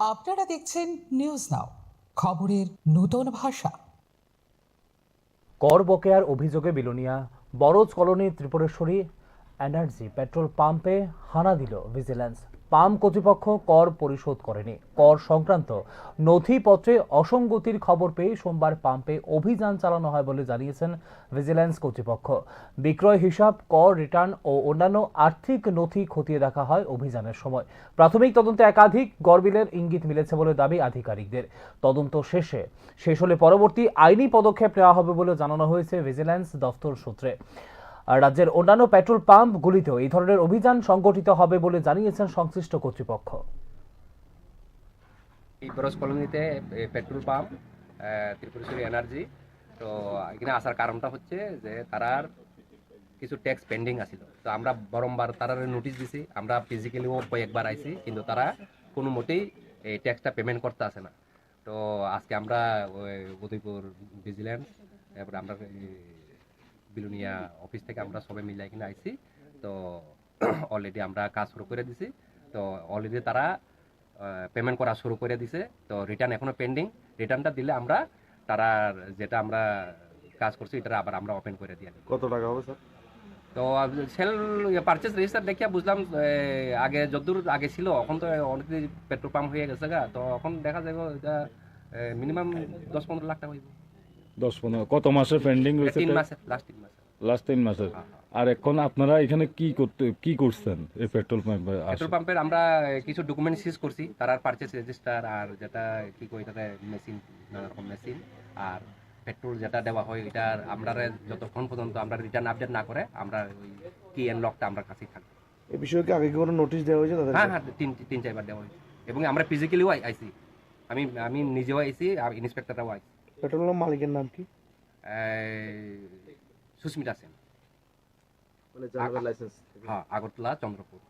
আপনারা দেখছেন news now খবরের নূতন ভাষা। কর বকেয়ার অভিযোগে Belonia, Baraj colony Tripureshwari, energy petrol পাম্পে হানা দিল ভিজিল্যান্স। পাম্প কর্তৃপক্ষ কর পরিশোধ করেনি। কর সংক্রান্ত নথিপত্রে অসঙ্গতির খবর পেয়ে সোমবার পাম্পে অভিযান চালানো হয় বলে জানিয়েছেন ভিজিল্যান্স কর্তৃপক্ষ। বিক্রয় হিসাব, কর রিটার্ন ও অন্যান্য আর্থিক নথি খতিয়ে দেখা হয় অভিযানের সময়। প্রাথমিক তদন্তে একাধিক গরবিলের ইঙ্গিত মিলেছে বলে দাবি আধিকারিকদের। তদন্ত শেষে শেষ হলে পরবর্তী আইনি পদক্ষেপ নেওয়া হবে বলে জানানো হয়েছে ভিজিল্যান্স দফতর সূত্রে। রাজ্যের অন্যান্য পেট্রোল পাম্পগুলিতেও এই ধরনের অভিযান সংগঠিত হবে বলে জানিয়েছেন সংশ্লিষ্ট কর্তৃপক্ষ। এই বরস কলোনিতে পেট্রোল পাম্প ত্রিপুরেশ্বরী এনার্জি, তো এখানে আসার কারণটা হচ্ছে যে তারার কিছু ট্যাক্স পেন্ডিং আছিল। তো আমরা বারংবার তারার নোটিশ দিছি, আমরা ফিজিক্যালিও কয়েকবার আইছি, কিন্তু তারা কোনো মতেই এই ট্যাক্সটা পেমেন্ট করতে আসে না। তো আজকে আমরা ওই উদয়পুর ভিজিল্যান্স তারপরে আমরা বিলুনিয়া অফিস থেকে আমরা সবাই মিলে এখানে আইছি। তো অলরেডি আমরা কাজ শুরু করে দিছি। তো অলরেডি তারা পেমেন্ট করা শুরু করে দিছে। তো রিটার্ন এখনও পেন্ডিং রিটার্নটা দিলে আমরা তারার যেটা আমরা কাজ করছি এটা আবার আমরা ওপেন করে দিয়ে দিই কত টাকা হবে স্যার? তো সেল পারচেস রেজিস্টার দেখিয়া বুঝলাম আগে যতদূর আগে ছিল এখন তো অনেক পেট্রোল পাম্প হয়ে গেছে গা। তো এখন দেখা যাবে এটা মিনিমাম দশ পনেরো লাখ টাকা হইব। দশ পনেরো। কত মাসের পেন্ডিং রয়েছে তিন মাসে লাস্ট তিন মাসে। লাস্ট তিন মাসের হ্যাঁ, হ্যাঁ। আর এখন আপনারা এখানে কি করতে কি করছেন এই পেট্রোল পাম্পে পেট্রোল পাম্পের আমরা কিছু ডকুমেন্ট সিজ করছি। তার পারচেস রেজিস্টার আর যেটা কি কই এটাতে মেশিন নানা রকম মেশিন আর পেট্রোল যেটা দেওয়া হয় এটার আমরা যতক্ষণ পর্যন্ত আমরা রিটার্ন আপডেট না করে আমরা ওই কি এন লকটা আমরা কাছেই থাকব। এই বিষয়ে কি আগে কোনো নোটিশ দেওয়া হয়েছে হ্যাঁ হ্যাঁ তিন তিন চারবার দেওয়া হয়েছে। এবং আমরা ফিজিক্যালিও আইছি। আমি আমি নিজেও আইছি আর ইন্সপেক্টররাও আইছি। পেট্রোল পাম্প মালিকের নাম কি সুস্মিতা সেন হ্যাঁ আগরতলা চন্দ্রপুর